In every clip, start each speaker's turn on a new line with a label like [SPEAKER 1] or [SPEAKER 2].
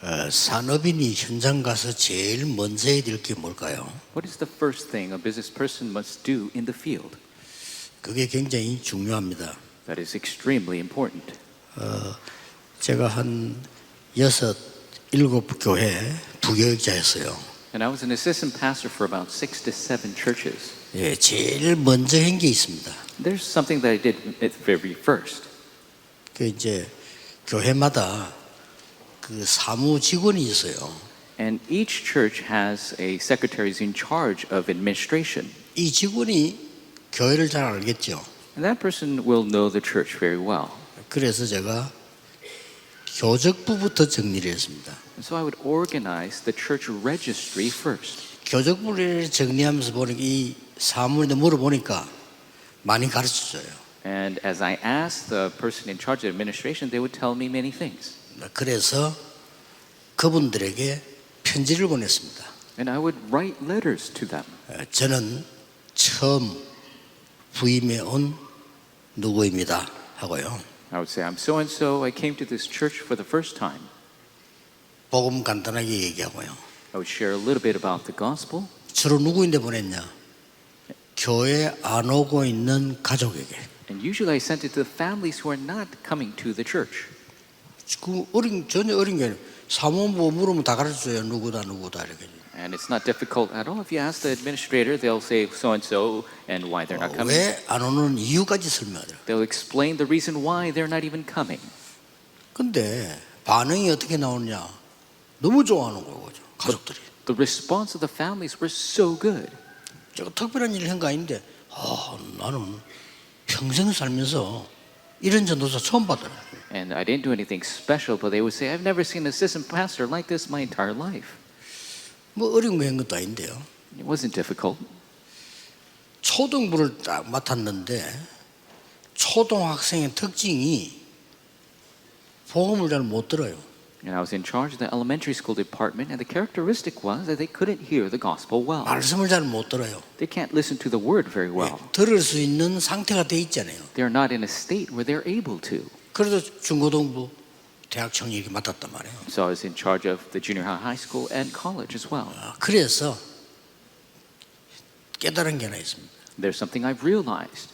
[SPEAKER 1] 어, 산업인이 현장 가서 제일 먼저 해야 될 게 뭘까요?
[SPEAKER 2] What is the first thing a business person must do in the field?
[SPEAKER 1] 그게 굉장히 중요합니다.
[SPEAKER 2] That is extremely important.
[SPEAKER 1] 제가 한 여섯, 일곱 교회 부교육자였어요.
[SPEAKER 2] And I was an assistant pastor for about six to seven churches.
[SPEAKER 1] 예, 제일 먼저 한 게 있습니다.
[SPEAKER 2] There's something that I did at very first.
[SPEAKER 1] 그 이제 교회마다 그 사무 직원이 있어요.
[SPEAKER 2] And each church has a secretary who's in charge of administration.
[SPEAKER 1] 이 직원이 교회를 잘 알겠죠.
[SPEAKER 2] And that person will know the church very well.
[SPEAKER 1] 그래서 제가 교적부부터 정리를 했습니다.
[SPEAKER 2] And so I would organize the church registry first.
[SPEAKER 1] 교적부를 정리하면서 보니까 이 사무인데 물어보니까 많이 가르쳐줘요.
[SPEAKER 2] And as I asked the person in charge of administration, they would tell me many things.
[SPEAKER 1] 그래서 그분들에게 편지를 보냈습니다.
[SPEAKER 2] And I would write letters to them.
[SPEAKER 1] 어, 저는 처음 부임해 온 누구입니다 하고요.
[SPEAKER 2] I would say, I'm so and so. I came to this church for the first time.
[SPEAKER 1] 복음 간단하게 얘기하고요.
[SPEAKER 2] I would share a little bit about the gospel.
[SPEAKER 1] 주로 누구인데 보냈냐? 교회 안 오고 있는 가족에게.
[SPEAKER 2] And usually I sent it to the families who are not coming to the church.
[SPEAKER 1] 그 어린 전혀 어린 게 아니라 사무부 물으면 다 가르쳐줘요. 누구다 누구다 이렇게.
[SPEAKER 2] And it's not difficult at all. If you ask the administrator, they'll say so and so and why they're not coming.
[SPEAKER 1] 왜안 오는 이유까지 설명하더라고요.
[SPEAKER 2] They'll explain the reason why they're not even coming.
[SPEAKER 1] 근데 반응이 어떻게 나오냐? 너무 좋아하는 거죠. 가족들이.
[SPEAKER 2] The response of the families were so good.
[SPEAKER 1] 제가 특별한 일을 한거 아닌데 아, 나는 평생 살면서 이런 전도사 처음 받더라고요.
[SPEAKER 2] And I didn't do anything special, but they would say, I've never seen an assistant pastor like this my entire life.
[SPEAKER 1] 뭐 어려운 거 한 것도 아닌데요.
[SPEAKER 2] It wasn't difficult.
[SPEAKER 1] 초등부를 딱 맡았는데 초등학생의 특징이 복음을 잘 못 들어요.
[SPEAKER 2] And I was in charge of the elementary school department, and the characteristic was that they couldn't hear the gospel well.
[SPEAKER 1] 말씀을 잘 못 들어요.
[SPEAKER 2] They can't listen to the word very well.
[SPEAKER 1] 들을 수 있는 상태가 돼 있잖아요.
[SPEAKER 2] They're not in a state where they're able to.
[SPEAKER 1] 그래도 중고등부, 대학 청년이 맡았단 말이에요.
[SPEAKER 2] So I was in charge of the junior high, high school, and college as well.
[SPEAKER 1] 아, 그래서 깨달은 게 하나 있습니다.
[SPEAKER 2] There's something I've realized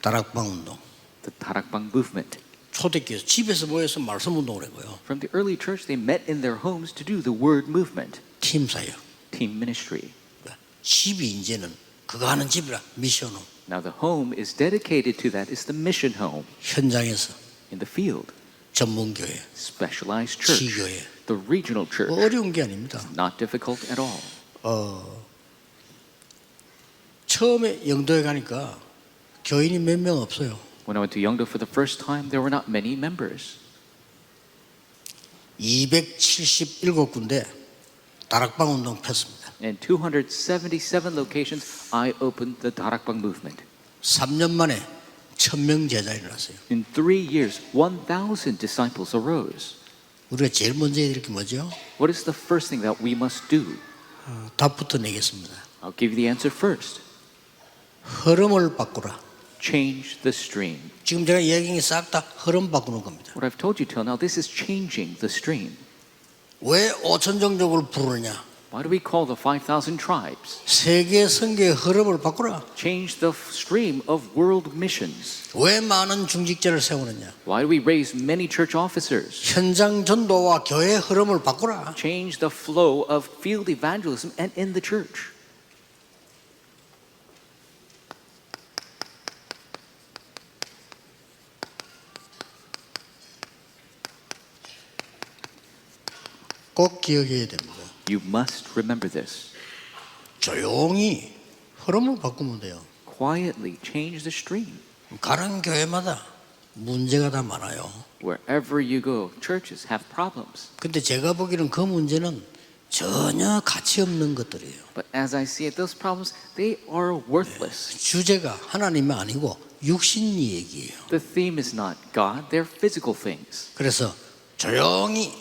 [SPEAKER 1] 다락방 운동.
[SPEAKER 2] the Tarakbang movement.
[SPEAKER 1] 초대교회 집에서 모여서 말씀 운동을 해고요.
[SPEAKER 2] From the early church, they met in their homes to do the word movement,
[SPEAKER 1] 팀 사역.
[SPEAKER 2] team ministry.
[SPEAKER 1] 집이 이제는 그거 하는 집이라 미션홈.
[SPEAKER 2] Now, the home is dedicated to that, it's the mission home
[SPEAKER 1] 현장에서
[SPEAKER 2] in the field,
[SPEAKER 1] 전문교회,
[SPEAKER 2] specialized church,
[SPEAKER 1] 지교회.
[SPEAKER 2] the regional church.
[SPEAKER 1] 뭐 어려운 게 아닙니다.
[SPEAKER 2] Not difficult at all.
[SPEAKER 1] 어, 처음에 영도에 가니까 교인이 몇 명 없어요.
[SPEAKER 2] When I went to Yeongdo for the first time, there were not many members.
[SPEAKER 1] 277군데 다락방 운동 폈습니다.
[SPEAKER 2] In 277 locations, I opened the Darakbang movement.
[SPEAKER 1] 3년 만에 1000명 제자 일어났어요.
[SPEAKER 2] In three years, 1,000 disciples arose.
[SPEAKER 1] 우리가 제일 먼저 해야 될게 뭐죠?
[SPEAKER 2] What is the first thing that we must do?
[SPEAKER 1] 어, 답부터 내겠습니다.
[SPEAKER 2] I'll give you the answer first.
[SPEAKER 1] 흐름을 바꾸라.
[SPEAKER 2] Change the stream.
[SPEAKER 1] 지금 제가 얘기한 게 싹 다 흐름 바꾸는 겁니다.
[SPEAKER 2] What I've told you till now, this is changing the stream.
[SPEAKER 1] 왜 5천 종족을 부르냐?
[SPEAKER 2] Why do we call the 5,000 tribes?
[SPEAKER 1] 세계 선교의 흐름을 바꾸라.
[SPEAKER 2] Change the f- stream of world missions.
[SPEAKER 1] 왜 많은 중직자를 세우느냐?
[SPEAKER 2] Why do we raise many church officers?
[SPEAKER 1] 현장 전도와 교회 흐름을 바꾸라.
[SPEAKER 2] Change the flow of field evangelism and in the church.
[SPEAKER 1] 꼭 기억해야 됩니다.
[SPEAKER 2] You must remember this.
[SPEAKER 1] 조용히 흐름을 바꾸면 돼요.
[SPEAKER 2] Quietly change the stream.
[SPEAKER 1] 가는 교회마다 문제가 다 많아요.
[SPEAKER 2] Wherever you go, churches have problems.
[SPEAKER 1] 근데 제가 보기에는 그 문제는 전혀 가치 없는 것들이에요.
[SPEAKER 2] But as I see it, those problems, they are worthless.
[SPEAKER 1] 주제가 하나님이 아니고 육신 얘기예요.
[SPEAKER 2] The theme is not God, they're physical things.
[SPEAKER 1] 그래서 조용히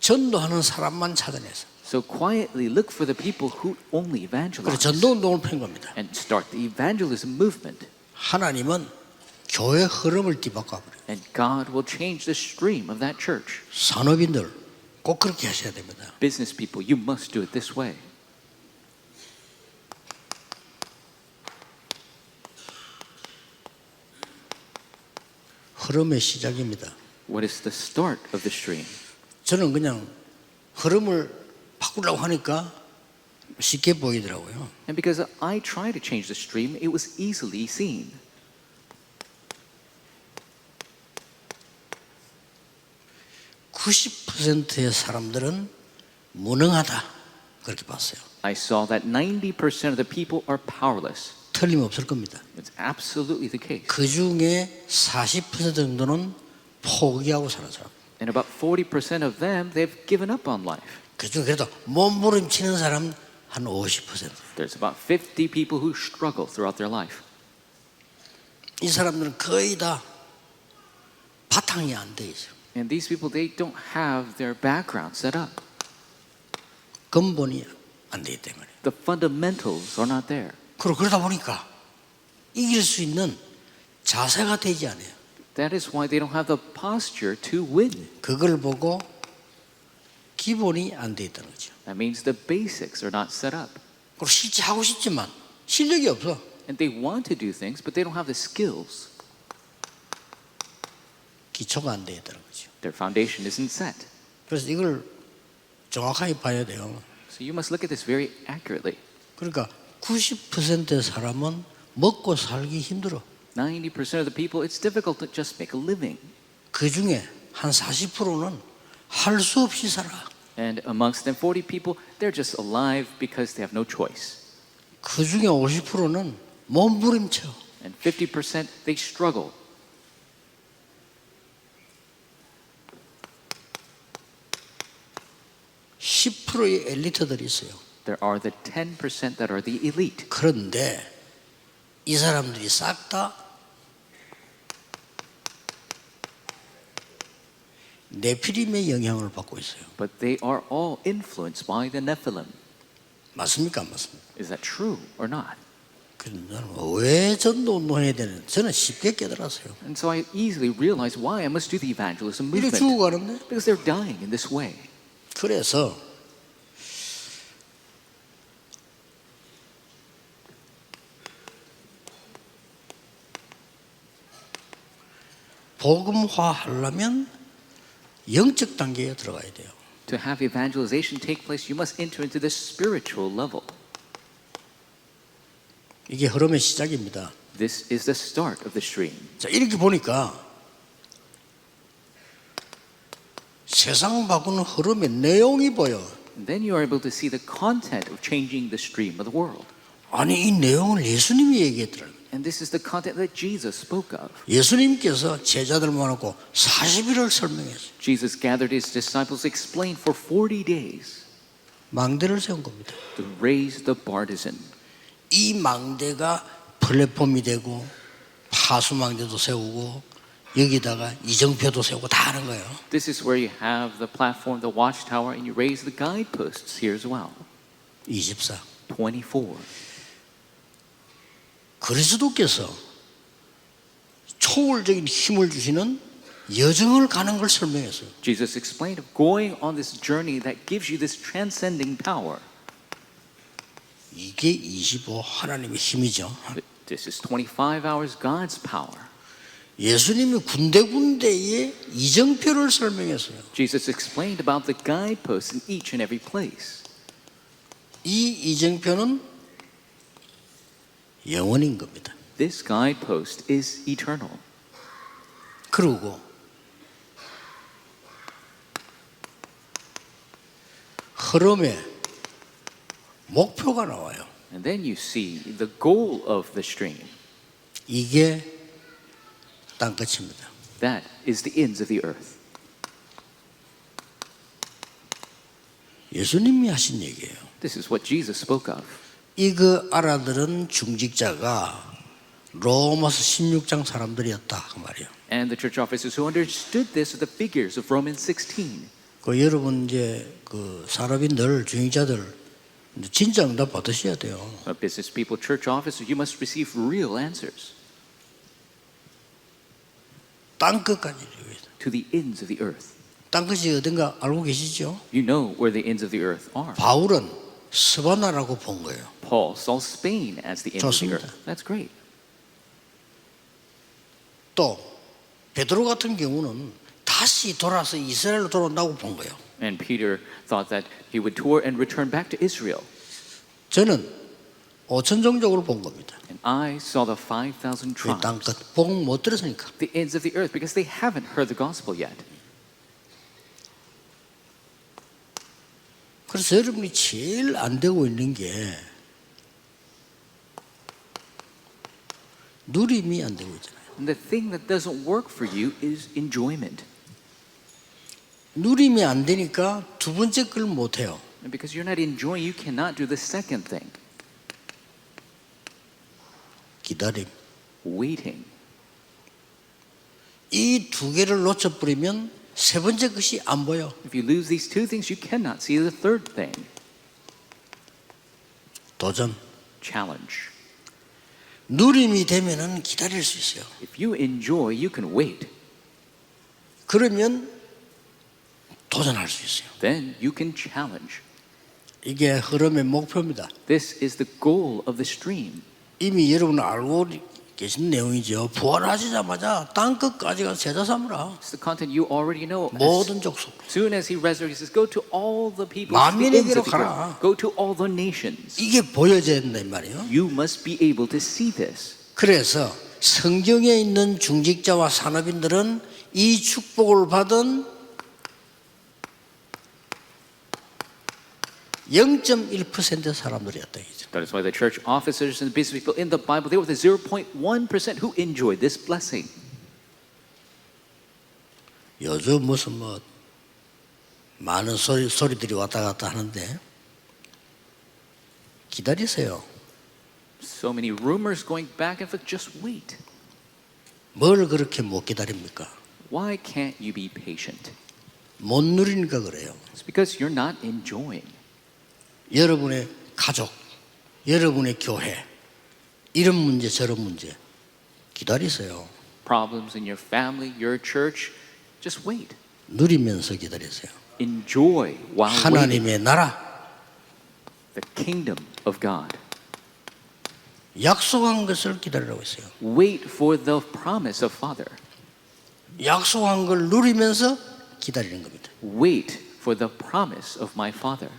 [SPEAKER 1] 전도하는 사람만 찾아내서
[SPEAKER 2] So quietly look for the people who only
[SPEAKER 1] 그래서
[SPEAKER 2] evangelize
[SPEAKER 1] 전도 운동을 편 겁니다.
[SPEAKER 2] and start the evangelism movement.
[SPEAKER 1] 하나님은 교회 흐름을 뒤바꿔 버려요.
[SPEAKER 2] And God will change the stream of that church.
[SPEAKER 1] 산업인들 꼭 그렇게 하셔야 됩니다.
[SPEAKER 2] Business people, you must do it this way.
[SPEAKER 1] 흐름의 시작입니다.
[SPEAKER 2] What is the start of the stream?
[SPEAKER 1] 저는 그냥 흐름을 바꾸려고 하니까 쉽게 보이더라고요.
[SPEAKER 2] And because I tried to change the stream, it was easily seen.
[SPEAKER 1] 구십 퍼센트의 사람들은 무능하다 그렇게 봤어요.
[SPEAKER 2] I saw that 90% of the people are powerless.
[SPEAKER 1] 틀림없을 겁니다.
[SPEAKER 2] It's absolutely the case.
[SPEAKER 1] 그 중에 40% 정도는 포기하고 살아서
[SPEAKER 2] And about 40% of them, they've given up on life.
[SPEAKER 1] 그 중에 그래도 몸부림치는 사람 한 50%.
[SPEAKER 2] There's about 50 people who struggle throughout their life.
[SPEAKER 1] 이 사람들은 거의 다 바탕이 안 돼 있어요.
[SPEAKER 2] And these people, they don't have their background set up.
[SPEAKER 1] 근본이 안 되기 때문에.
[SPEAKER 2] The fundamentals are not there.
[SPEAKER 1] 그리고 그러다 보니까 이길 수 있는 자세가 되지 않아요.
[SPEAKER 2] That is why they don't have the posture to win.
[SPEAKER 1] 그걸 보고 기본이 안 돼 있다는 거죠.
[SPEAKER 2] That means the basics are not set up.
[SPEAKER 1] 그리고 실제 하고 싶지만 실력이 없어.
[SPEAKER 2] And they want to do things, but they don't have the skills.
[SPEAKER 1] 기초가 안 돼 있다는 거죠.
[SPEAKER 2] Their foundation isn't set.
[SPEAKER 1] 그래서 이걸 정확하게 봐야 돼요.
[SPEAKER 2] So you must look at this very accurately.
[SPEAKER 1] 그러니까 90%의 사람은 먹고 살기 힘들어.
[SPEAKER 2] 90% of the people, it's difficult to just make a living.
[SPEAKER 1] 그 중에 한 40%는 할 수 없이 살아.
[SPEAKER 2] And amongst them, 40 people, they're just alive because they have no choice.
[SPEAKER 1] 그 중에 50%는 몸부림쳐.
[SPEAKER 2] And 50%, they struggle.
[SPEAKER 1] 십 10%의 엘리트들이 있어요.
[SPEAKER 2] There are the 10% that are the elite.
[SPEAKER 1] 그런데 이 사람들이 싹 다 네피림의 영향을 받고 있어요.
[SPEAKER 2] But they are all influenced by the Nephilim.
[SPEAKER 1] 맞습니까? 안 맞습니까?
[SPEAKER 2] Is that true or not?
[SPEAKER 1] 나는 왜 전도 운동해야 되는? 저는 쉽게 깨달았어요.
[SPEAKER 2] And so I easily realized why I must do the evangelism movement.
[SPEAKER 1] 죽어가는데
[SPEAKER 2] Because they're dying in this way.
[SPEAKER 1] 그래서 복음화 하려면 영적 단계에 들어가야 돼요.
[SPEAKER 2] To have evangelization take place, you must enter into the spiritual level.
[SPEAKER 1] 이게 흐름의 시작입니다.
[SPEAKER 2] This is the start of the stream.
[SPEAKER 1] 자, 이렇게 보니까 세상 바꾸는 흐름의 내용이 보여.
[SPEAKER 2] Then you are able to see the content of changing the stream of the world.
[SPEAKER 1] 아니 이 내용을 예수님이 얘기했더라고요.
[SPEAKER 2] And this is the content that Jesus spoke of.
[SPEAKER 1] 예수님께서 제자들 모아놓고 40일을 설명했어요.
[SPEAKER 2] Jesus gathered his disciples, explained for 40 days
[SPEAKER 1] 망대를 세운 겁니다.
[SPEAKER 2] to raise the partisan.
[SPEAKER 1] 이 망대가 플랫폼이 되고 파수망대도 세우고 여기다가 이정표도 세우고 다 하는 거예요.
[SPEAKER 2] This is where you have the platform, the watchtower, and you raise the guideposts here as well.
[SPEAKER 1] 24.
[SPEAKER 2] 24.
[SPEAKER 1] 그리스도께서 초월적인 힘을 주시는 여정을 가는 걸 설명했어요.
[SPEAKER 2] Jesus explained going on this journey that gives you this transcending power.
[SPEAKER 1] 이게 25 하나님의 힘이죠.
[SPEAKER 2] This is 25 hours God's power.
[SPEAKER 1] 예수님이 군데군데에 이정표를 설명했어요.
[SPEAKER 2] Jesus explained about the guideposts in each and every place.
[SPEAKER 1] 이 이정표는 영원인 겁니다.
[SPEAKER 2] This guidepost is eternal.
[SPEAKER 1] 그리고 흐름에 목표가 나와요.
[SPEAKER 2] And then you see the goal of the stream.
[SPEAKER 1] 이게 땅끝입니다.
[SPEAKER 2] That is the ends of the earth.
[SPEAKER 1] 예수님이 하신 얘기예요.
[SPEAKER 2] This is what Jesus spoke of.
[SPEAKER 1] 이거 알아들은 중직자가 로마서 16장 사람들이었다 그 말이에요.
[SPEAKER 2] And the church officers who understood this are the figures of Romans 16.
[SPEAKER 1] 그 여러분 이제 그 사람인들 중직자들 진짜 응답 받으셔야 돼요.
[SPEAKER 2] But business people, church officers, you must receive real answers
[SPEAKER 1] 땅 끝까지
[SPEAKER 2] to the ends of the earth.
[SPEAKER 1] 땅 끝이 어딘가 알고 계시죠?
[SPEAKER 2] You know where the ends of the earth are.
[SPEAKER 1] 바울은 스바나라고 본 거예요.
[SPEAKER 2] Paul saw Spain as the ends of the
[SPEAKER 1] 좋습니다.
[SPEAKER 2] earth. That's great.
[SPEAKER 1] 또 베드로 같은 경우는 다시 돌아서 이스라엘로 돌아온다고 본 거예요.
[SPEAKER 2] And Peter thought that he would tour and return back to Israel.
[SPEAKER 1] 저는 오천종족으로 본 겁니다.
[SPEAKER 2] And I saw the 5,000
[SPEAKER 1] 이
[SPEAKER 2] tribes,
[SPEAKER 1] 땅끝 복음 못 들었으니까.
[SPEAKER 2] the ends of the earth, because they haven't heard the gospel yet.
[SPEAKER 1] 그래서 여러분이 제일 안 되고 있는 게 누림이 안 되고 있잖아요.
[SPEAKER 2] And the thing that doesn't work for you is enjoyment.
[SPEAKER 1] 누림이 안 되니까 두 번째 걸 못 해요.
[SPEAKER 2] And because you're not enjoying, you cannot do the second thing
[SPEAKER 1] 기다림.
[SPEAKER 2] waiting.
[SPEAKER 1] 이 두 개를 놓쳐버리면 세 번째 것이 안 보여.
[SPEAKER 2] If you lose these two things, you cannot see the third thing
[SPEAKER 1] 도전.
[SPEAKER 2] challenge.
[SPEAKER 1] 누림이 되면은 기다릴 수 있어요.
[SPEAKER 2] If you enjoy, you can wait.
[SPEAKER 1] 그러면 도전할 수 있어요.
[SPEAKER 2] Then you can challenge.
[SPEAKER 1] 이게 흐름의 목표입니다.
[SPEAKER 2] This is the goal of the stream.
[SPEAKER 1] 이미 여러분 알고 계신 내용이죠. 부활하시자마자 땅 끝까지 가서 제자 삼으라.
[SPEAKER 2] It's the content you already know.
[SPEAKER 1] 모든 족속.
[SPEAKER 2] soon as he resurrects, he says, Go to all the people,
[SPEAKER 1] 만민에게로 가라.
[SPEAKER 2] go to all the nations.
[SPEAKER 1] 이게 보여져야 된다 이 말이에요.
[SPEAKER 2] You must be able to see this.
[SPEAKER 1] 그래서 성경에 있는 중직자와 산업인들은 이 축복을 받은 0.1% 사람들이었다 이죠.
[SPEAKER 2] That is why the church officers and the business people in the Bible, they were the 0.1% who enjoyed this blessing.
[SPEAKER 1] 요즘 무슨 뭐 많은 소리, 소리들이 왔다 갔다 하는데 기다리세요.
[SPEAKER 2] So many rumors going back and forth. Just wait.
[SPEAKER 1] 뭘 그렇게 못 기다립니까?
[SPEAKER 2] Why can't you be patient?
[SPEAKER 1] 못 누리니까 그래요.
[SPEAKER 2] It's because you're not enjoying.
[SPEAKER 1] 여러분의 가족, 여러분의 교회, 이런 문제 저런 문제 기다리세요.
[SPEAKER 2] Problems in your family, your church. Just wait.
[SPEAKER 1] 누리면서 기다리세요.
[SPEAKER 2] Enjoy while waiting
[SPEAKER 1] 하나님의 나라,
[SPEAKER 2] the kingdom of God.
[SPEAKER 1] 약속한 것을 기다리라고 했어요.
[SPEAKER 2] Wait for the promise of Father.
[SPEAKER 1] 약속한 걸 누리면서 기다리는 겁니다.
[SPEAKER 2] Wait for the promise of my Father,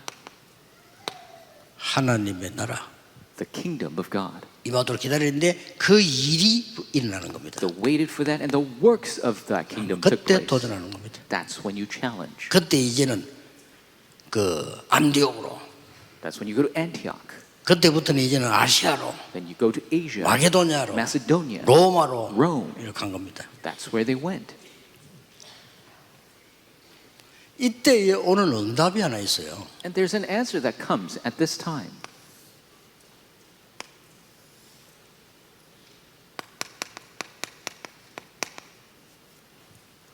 [SPEAKER 1] 하나님의 나라.
[SPEAKER 2] the kingdom of God.
[SPEAKER 1] 이마도록 기다리는데 그 일이 일어나는 겁니다.
[SPEAKER 2] The waited for that and the works of that kingdom took
[SPEAKER 1] 그때
[SPEAKER 2] place.
[SPEAKER 1] 도전하는 겁니다.
[SPEAKER 2] That's when you challenge.
[SPEAKER 1] 그때 이제는 그 안디옥으로,
[SPEAKER 2] That's when you go to Antioch.
[SPEAKER 1] 그때부터는 이제는 아시아로,
[SPEAKER 2] Then you go to Asia,
[SPEAKER 1] 마게도냐로,
[SPEAKER 2] Macedonia.
[SPEAKER 1] 로마로
[SPEAKER 2] Rome.
[SPEAKER 1] 이렇게 간 겁니다.
[SPEAKER 2] That's where they went.
[SPEAKER 1] 이때에 오는 응답이 하나 있어요.
[SPEAKER 2] And there's an answer that comes at this time.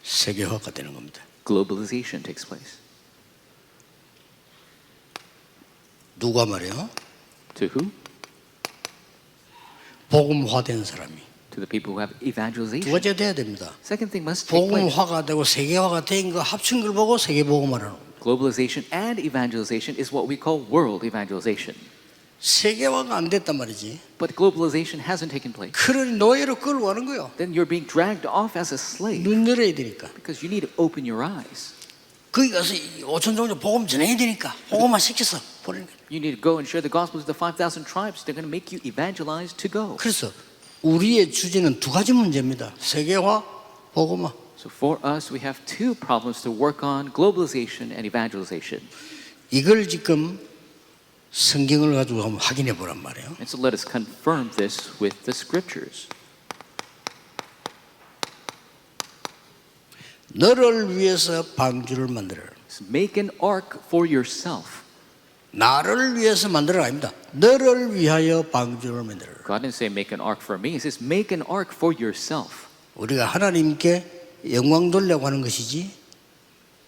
[SPEAKER 1] 세계화가 되는 겁니다.
[SPEAKER 2] Globalization takes place.
[SPEAKER 1] 누가 말이요?
[SPEAKER 2] To who?
[SPEAKER 1] 복음화된 사람이
[SPEAKER 2] To the people who have
[SPEAKER 1] 두
[SPEAKER 2] evangelization.
[SPEAKER 1] 가지가 돼야 됩니다.
[SPEAKER 2] Second thing must take place.
[SPEAKER 1] 복음화가 되고 세계화가 된 거 합친 걸 보고 세계 복음화라는 겁니다.
[SPEAKER 2] Globalization and evangelization is what we call world evangelization.
[SPEAKER 1] 세계화가 안 됐단 말이지.
[SPEAKER 2] But globalization hasn't taken place.
[SPEAKER 1] 그러니 노예로 끌고 가는 거요.
[SPEAKER 2] Then you're being dragged off as a slave
[SPEAKER 1] 눈 열어야 되니까.
[SPEAKER 2] because you need to open your eyes.
[SPEAKER 1] 거기 가서 오천 종족 복음 전해야 되니까 복음화 시켜서 보내는 거예요.
[SPEAKER 2] You need to go and share the gospel to the 5,000 tribes. They're going to make you evangelize to go.
[SPEAKER 1] 그래서 우리의 주제는 두 가지 문제입니다. 세계화, 복음화.
[SPEAKER 2] So for us, we have two problems to work on globalization and evangelization.
[SPEAKER 1] 이걸 지금 성경을 가지고 한번 확인해 보란 말이에요.
[SPEAKER 2] And so let us confirm this with the scriptures.
[SPEAKER 1] 너를 위해서 방주를 만들어.
[SPEAKER 2] So make an ark for yourself.
[SPEAKER 1] 나를 위해서 만들어 아닙니다. 너를 위하여 방주를 만들어.
[SPEAKER 2] God didn't say make an ark for me. He says make an ark for yourself.
[SPEAKER 1] 우리가 하나님께 영광 돌려고 하는 것이지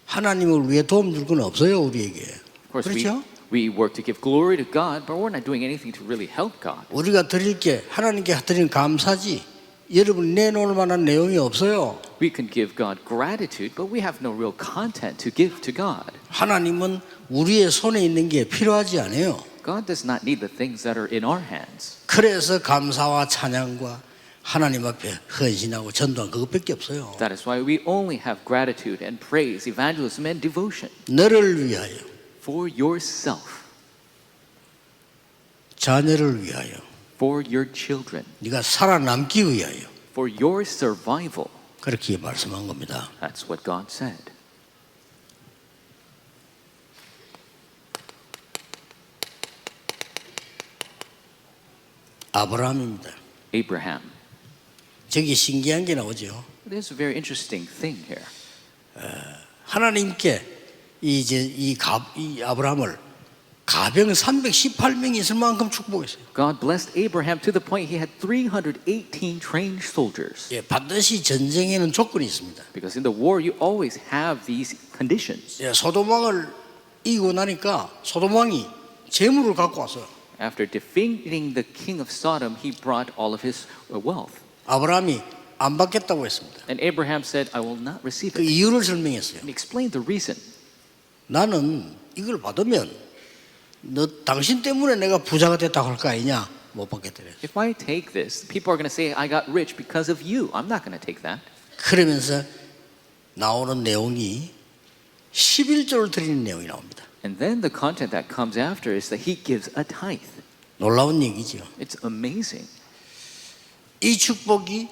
[SPEAKER 1] 하나님을 위해 도움 줄 건 없어요 우리에게.
[SPEAKER 2] Course, we,
[SPEAKER 1] 그렇죠?
[SPEAKER 2] we work to give glory to God, but we're not doing anything to really help God.
[SPEAKER 1] 우리가 드릴 게 하나님께 드리는 감사지 여러분이 내놓을 만한 내용이 없어요.
[SPEAKER 2] We can give God gratitude, but we have no real content to give to God.
[SPEAKER 1] 하나님은 우리의 손에 있는 게 필요하지 않아요.
[SPEAKER 2] God does not need the things that are in our hands.
[SPEAKER 1] 그래서 감사와 찬양과 하나님 앞에 헌신하고 전도한 그것밖에 없어요.
[SPEAKER 2] That is why we only have gratitude and praise, evangelism and devotion
[SPEAKER 1] 너를 위하여,
[SPEAKER 2] for yourself,
[SPEAKER 1] 자녀를 위하여,
[SPEAKER 2] for your children,
[SPEAKER 1] 네가 살아남기 위하여
[SPEAKER 2] for your survival.
[SPEAKER 1] 그렇게 말씀한 겁니다.
[SPEAKER 2] That's what God said.
[SPEAKER 1] 아브라함입니다.
[SPEAKER 2] Abraham.
[SPEAKER 1] 저기 신기한 게 나오죠.
[SPEAKER 2] There's a very interesting thing here.
[SPEAKER 1] 하나님께 이제 이, 가, 이 아브라함을 가병 318명이 있을 만큼 축복했어요.
[SPEAKER 2] God blessed Abraham to the point he had 318 trained soldiers.
[SPEAKER 1] 예, 반드시 전쟁에는 조건이 있습니다.
[SPEAKER 2] Because in the war, you always have these conditions.
[SPEAKER 1] 예, 소돔 왕을 이기고 나니까 소돔 왕이 재물을 갖고 왔어요.
[SPEAKER 2] After defeating the king of Sodom, he brought all of his uh, wealth.
[SPEAKER 1] 아브라함이 안 받겠다고 했습니다.
[SPEAKER 2] And Abraham said, I will not receive
[SPEAKER 1] 그
[SPEAKER 2] it.
[SPEAKER 1] 이유를 설명했어요.
[SPEAKER 2] And explained the reason.
[SPEAKER 1] 나는 이걸 받으면 너 당신 때문에 내가 부자가 됐다고 할 거 아니냐? 못 그랬어요.
[SPEAKER 2] If I take this, people are going to say, I got rich because of you. I'm not going to take that.
[SPEAKER 1] 그러면서 나오는 내용이 11조를 드리는 내용이 나옵니다.
[SPEAKER 2] And then the content that comes after is that he gives a tithe.
[SPEAKER 1] 놀라운 얘기죠.
[SPEAKER 2] It's amazing.
[SPEAKER 1] 이 축복이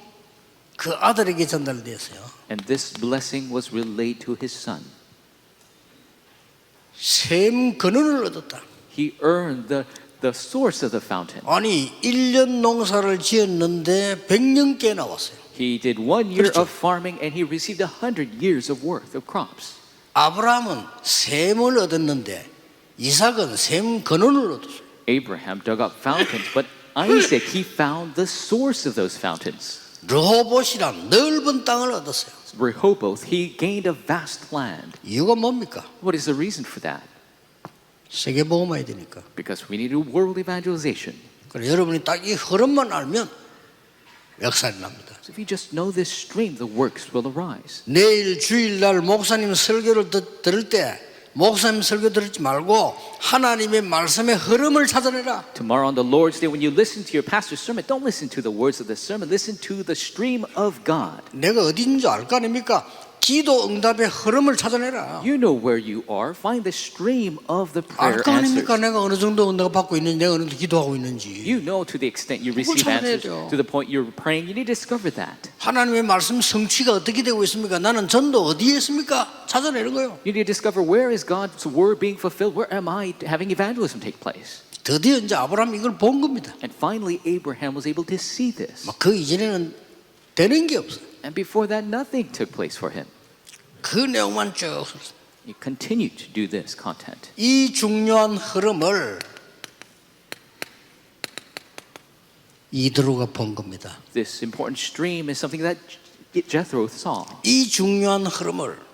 [SPEAKER 1] 그 아들에게 전달되었어요.
[SPEAKER 2] And this blessing was relayed to his son.
[SPEAKER 1] 샘 근원을 얻었다.
[SPEAKER 2] He earned the, the source of the fountain.
[SPEAKER 1] 아니 1년 농사를 지었는데 100년께 나왔어요.
[SPEAKER 2] He did one year
[SPEAKER 1] 그렇죠.
[SPEAKER 2] of farming and he received a hundred years of worth of crops.
[SPEAKER 1] 아브라함은 샘을 얻었는데 이삭은 샘 근원을 얻었어요.
[SPEAKER 2] Abraham dug up fountains, but Isaac, he found the source of those fountains.
[SPEAKER 1] 르호봇이란 넓은 땅을 얻었어요.
[SPEAKER 2] Rehoboth, he gained a vast land.
[SPEAKER 1] 이유가 뭡니까?
[SPEAKER 2] What is the reason for that?
[SPEAKER 1] 세계 보험해야 되니까.
[SPEAKER 2] Because we need to do world evangelization.
[SPEAKER 1] 그래 여러분이 딱 이 흐름만 알면 역사가 납니다.
[SPEAKER 2] So if you just know this stream, the works will arise.
[SPEAKER 1] 내일 주일날 목사님 설교를 듣- 들을 때 목사님 설교 들지 말고 하나님의 말씀의 흐름을 찾아내라.
[SPEAKER 2] Tomorrow on the Lord's Day, when you listen to your pastor's sermon, don't listen to the words of the sermon, listen to the stream of God.
[SPEAKER 1] 내가 어딘지 알거 아닙니까? 기도 응답의 흐름을 찾아내라.
[SPEAKER 2] You know where you are. Find the stream of the prayer answers.
[SPEAKER 1] 내가 어느 정도 응답 받고 있는지 내가 어느 정도 기도하고 있는지.
[SPEAKER 2] You know to the extent you receive answers, to the point you're praying, you need to discover that.
[SPEAKER 1] 하나님의 말씀 성취가 어떻게 되고 있습니까? 나는 전도 어디에 있습니까? 찾아내는 거예요.
[SPEAKER 2] You need to discover where is God's word being fulfilled? Where am I having evangelism take place?
[SPEAKER 1] 드디어 이제 아브라함 이걸 본 겁니다.
[SPEAKER 2] And finally, Abraham was able to see this.
[SPEAKER 1] 막그 이전에는 되는 게 없어요.
[SPEAKER 2] And before that, nothing took place for him.
[SPEAKER 1] 그 내용만 쭉.
[SPEAKER 2] He continued to do this content.
[SPEAKER 1] 이 중요한 흐름을 이드로가 본 겁니다.
[SPEAKER 2] This important stream is something that Jethro saw.
[SPEAKER 1] 이 중요한 흐름을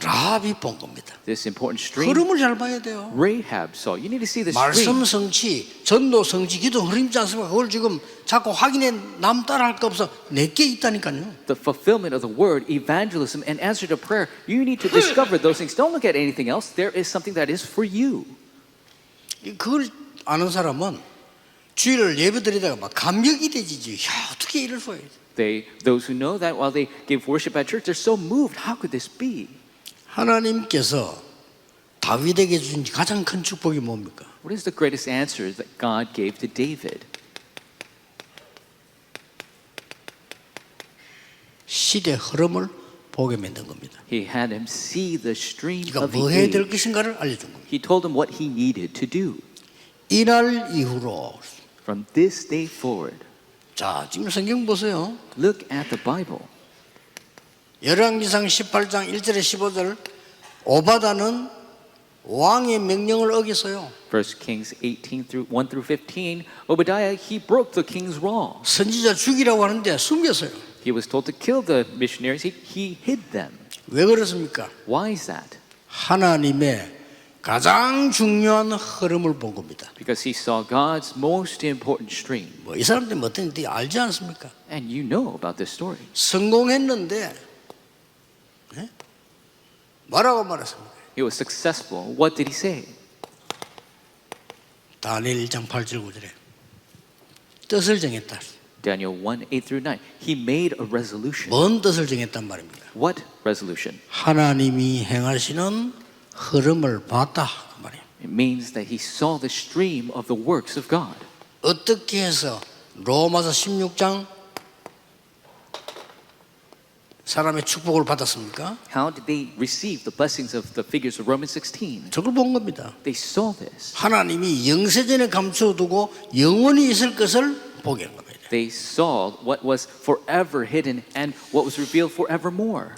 [SPEAKER 1] 라합이 본 겁니다.
[SPEAKER 2] This important stream,
[SPEAKER 1] 흐름을 잘 봐야 돼요.
[SPEAKER 2] Rahab saw. You need to see the
[SPEAKER 1] 말씀
[SPEAKER 2] stream.
[SPEAKER 1] 성취, 전도 성취, 기도 흐름지 않습니까? 그걸 지금 자꾸 확인해 남 따라 할 거 없어. 내게 있다니까요.
[SPEAKER 2] The fulfillment of the word, evangelism, and answer to prayer. You need to discover those things. Don't look at anything else. There is something that is for you.
[SPEAKER 1] 그걸 아는 사람은 주일을 예배 드리다가 막 감격이 되지지. 야 어떻게 이럴 수가 있지?
[SPEAKER 2] They, those who know that while they give worship at church, they're so moved. How could this be?
[SPEAKER 1] 하나님께서 다윗에게 주신 가장 큰 축복이 뭡니까?
[SPEAKER 2] What is the greatest answer that God gave to David?
[SPEAKER 1] 시대 흐름을 보게 만든 겁니다.
[SPEAKER 2] He had him see the stream
[SPEAKER 1] 그러니까
[SPEAKER 2] of the
[SPEAKER 1] 뭐 해야 될
[SPEAKER 2] age.
[SPEAKER 1] 것인가를 알려준 겁니다.
[SPEAKER 2] He told him what he needed to do.
[SPEAKER 1] 이날 이후로
[SPEAKER 2] From this day forward,
[SPEAKER 1] 자 지금 성경 보세요.
[SPEAKER 2] look at the Bible.
[SPEAKER 1] 열왕기상 18장 1절에 15절 오바다는 왕의 명령을 어겼어요.
[SPEAKER 2] First Kings 18 through 1 through 15. Obadiah he broke the king's law.
[SPEAKER 1] 선지자 죽이라고 하는데 숨겼어요.
[SPEAKER 2] He was told to kill the missionaries. He, he hid them.
[SPEAKER 1] 왜 그렇습니까?
[SPEAKER 2] Why is that?
[SPEAKER 1] 하나님의 가장 중요한 흐름을 본 겁니다.
[SPEAKER 2] Because he saw God's most important stream.
[SPEAKER 1] 뭐이 사람들이 어떤지 알지 않습니까?
[SPEAKER 2] And you know about this story.
[SPEAKER 1] 성공했는데 예? 뭐라고 말했습니까?
[SPEAKER 2] He was successful. What did he say?
[SPEAKER 1] 다니엘 1장 8절 9절에 뜻을 정했다.
[SPEAKER 2] Daniel 1 8 through 9. He made a resolution.
[SPEAKER 1] 뭔 뜻을 정했단 말입니까?
[SPEAKER 2] What resolution?
[SPEAKER 1] 하나님이 행하시는 흐름을 봤다 그 말이에요.
[SPEAKER 2] It means that he saw the stream of the works of God.
[SPEAKER 1] 어떻게 해서 로마서 16장 사람의 축복을 받았습니까?
[SPEAKER 2] How did they receive the blessings of the figures of Romans 16?
[SPEAKER 1] 저걸 본 겁니다.
[SPEAKER 2] They saw this.
[SPEAKER 1] 하나님이 영세전에 감춰두고 영원히 있을 것을 보게 한 겁니다.
[SPEAKER 2] They saw what was forever hidden and what was revealed forevermore.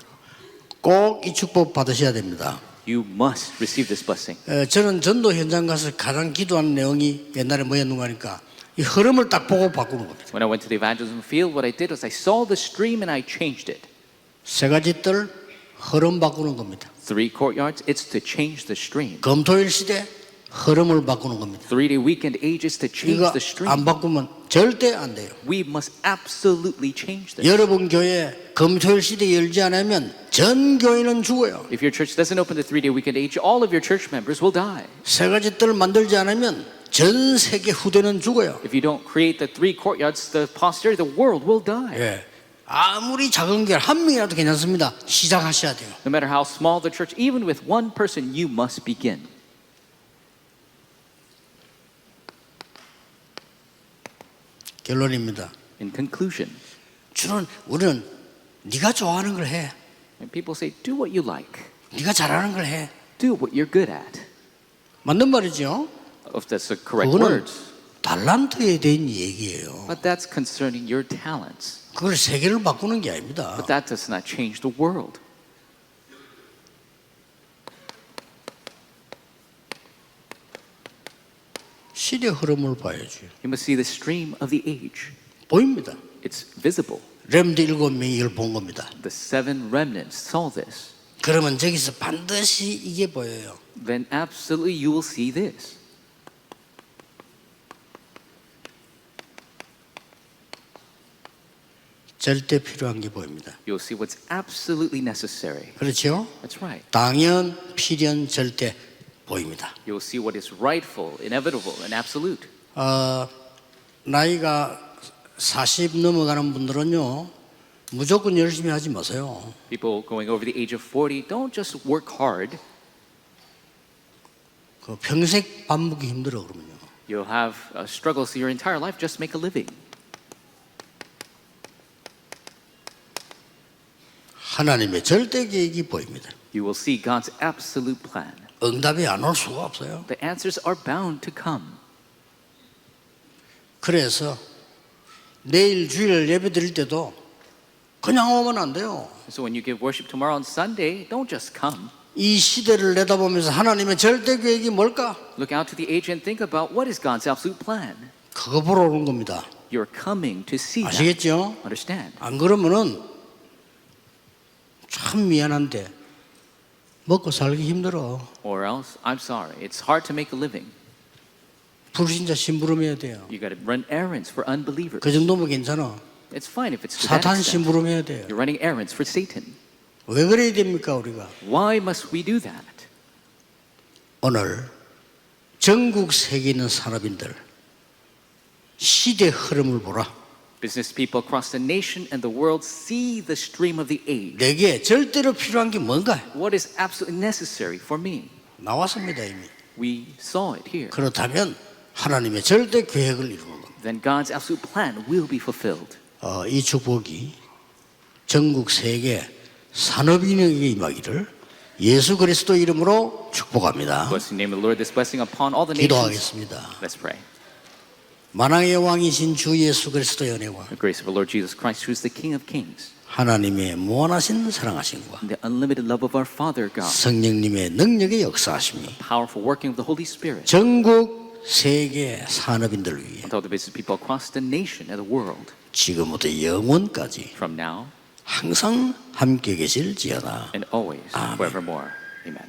[SPEAKER 1] 꼭 이 축복 받으셔야 됩니다.
[SPEAKER 2] You must receive this blessing.
[SPEAKER 1] 어, 저는 전도 현장 가서 가장 기도한 내용이 옛날에 뭐였는가 하니까 이 흐름을 딱 보고 바꾸는 겁니다.
[SPEAKER 2] When I went to the evangelism field, what I did was I saw the stream and I changed it.
[SPEAKER 1] 세 가지 뜰 흐름 바꾸는 겁니다.
[SPEAKER 2] Three courtyards, it's to change the stream.
[SPEAKER 1] 검토일 시대 흐름을 바꾸는 겁니다.
[SPEAKER 2] Three day weekend age is to change
[SPEAKER 1] 이거
[SPEAKER 2] the stream.
[SPEAKER 1] 안 바꾸면 절대 안 돼요.
[SPEAKER 2] We must absolutely change this.
[SPEAKER 1] 여러분 교회 검토일 시대 열지 않으면 전 교회는 죽어요.
[SPEAKER 2] If your church doesn't open the three day weekend age, all of your church members will die.
[SPEAKER 1] 세 가지 뜰을 만들지 않으면 전 세계 후대는 죽어요.
[SPEAKER 2] If you don't create the three courtyards, the posterity, the world will die.
[SPEAKER 1] 예. 아무리 작은 교회 한 명이라도 괜찮습니다. 시작하셔야 돼요.
[SPEAKER 2] No matter how small the church, even with one person, you must begin.
[SPEAKER 1] 결론입니다.
[SPEAKER 2] In conclusion,
[SPEAKER 1] 주는 우리는 네가 좋아하는 걸 해.
[SPEAKER 2] when people say, do what you like,
[SPEAKER 1] 네가 잘하는 걸 해.
[SPEAKER 2] do what you're good at.
[SPEAKER 1] 맞는 말이죠.
[SPEAKER 2] If that's the correct words.
[SPEAKER 1] 달란트에 대한 얘기예요.
[SPEAKER 2] But that's concerning your talents.
[SPEAKER 1] 그걸 세계를 바꾸는 게 아닙니다.
[SPEAKER 2] But that does not change the world.
[SPEAKER 1] 시대 흐름을 봐야지.
[SPEAKER 2] You must see the stream of the age.
[SPEAKER 1] 보입니다.
[SPEAKER 2] It's visible.
[SPEAKER 1] 렘드 일곱 명이 이걸 본 겁니다.
[SPEAKER 2] The seven remnants saw this.
[SPEAKER 1] 그러면 저기서 반드시 이게 보여요.
[SPEAKER 2] Then absolutely you will see this.
[SPEAKER 1] 절대 필요한 게 보입니다.
[SPEAKER 2] You'll see what's absolutely necessary.
[SPEAKER 1] 그렇죠?
[SPEAKER 2] That's right.
[SPEAKER 1] 당연, 필연, 절대 보입니다.
[SPEAKER 2] You'll see what is rightful, inevitable, and absolute.
[SPEAKER 1] 어, 나이가 40 넘어가는 분들은요, 무조건 열심히 하지 마세요.
[SPEAKER 2] People going over the age of 40 don't just work hard.
[SPEAKER 1] 그 평생 밥 먹기 힘들어 그러면요.
[SPEAKER 2] You'll have uh, struggles your entire life. Just make a living.
[SPEAKER 1] 하나님의 절대 계획이 보입니다.
[SPEAKER 2] You will see God's absolute plan.
[SPEAKER 1] 응답이 안 올 수가 없어요.
[SPEAKER 2] The answers are bound to come.
[SPEAKER 1] 그래서 내일 주일 예배 드릴 때도 그냥 오면 안 돼요.
[SPEAKER 2] So when you give worship tomorrow on Sunday, don't just come.
[SPEAKER 1] 이 시대를 내다보면서 하나님의 절대 계획이 뭘까?
[SPEAKER 2] Look out to the age and think about what is God's absolute plan.
[SPEAKER 1] 그거 보러 오는 겁니다.
[SPEAKER 2] You're coming to see that.
[SPEAKER 1] 아시겠죠?
[SPEAKER 2] Understand?
[SPEAKER 1] 안 그러면은 참 미안한데 먹고 살기 힘들어.
[SPEAKER 2] Or else, I'm sorry, it's hard to make a living.
[SPEAKER 1] 불신자 심부름해야 돼요.
[SPEAKER 2] You got to run errands for unbelievers.
[SPEAKER 1] 그 정도면 괜찮아.
[SPEAKER 2] It's fine if it's to that
[SPEAKER 1] 사탄
[SPEAKER 2] extent.
[SPEAKER 1] 심부름해야 돼요.
[SPEAKER 2] You're running errands for Satan.
[SPEAKER 1] 왜 그래야 됩니까 우리가?
[SPEAKER 2] Why must we do that?
[SPEAKER 1] 오늘 전국 세계에 있는 산업인들 시대 흐름을 보라.
[SPEAKER 2] Business people across the nation and the world see the stream of the age.
[SPEAKER 1] 내게 절대로 필요한 게 뭔가
[SPEAKER 2] What is absolutely necessary for me?
[SPEAKER 1] 나왔습니다 이미.
[SPEAKER 2] We saw it here.
[SPEAKER 1] 그렇다면 하나님의 절대 계획을 이루는 겁니다.
[SPEAKER 2] Then God's absolute plan will be fulfilled.
[SPEAKER 1] 어, 이 축복이 전국 세계 산업인에게 임하기를 예수 그리스도 이름으로 축복합니다.
[SPEAKER 2] Bless the name of the Lord, this blessing upon all the nations.
[SPEAKER 1] 기도하겠습니다.
[SPEAKER 2] Let's pray.
[SPEAKER 1] 만왕의 왕이신 주 예수 그리스도의 은혜와
[SPEAKER 2] The grace of our Lord Jesus Christ, who is the King of kings,
[SPEAKER 1] 하나님의 무한하신 사랑하심과
[SPEAKER 2] and the unlimited love of our Father God,
[SPEAKER 1] 성령님의 능력의 역사하심이
[SPEAKER 2] powerful working of the Holy Spirit,
[SPEAKER 1] 전국 세계 산업인들 위해
[SPEAKER 2] and all the business people across the nation and the world,
[SPEAKER 1] 지금부터 영원까지
[SPEAKER 2] from now
[SPEAKER 1] 항상 함께 계실지어다.
[SPEAKER 2] and always, forevermore. Amen.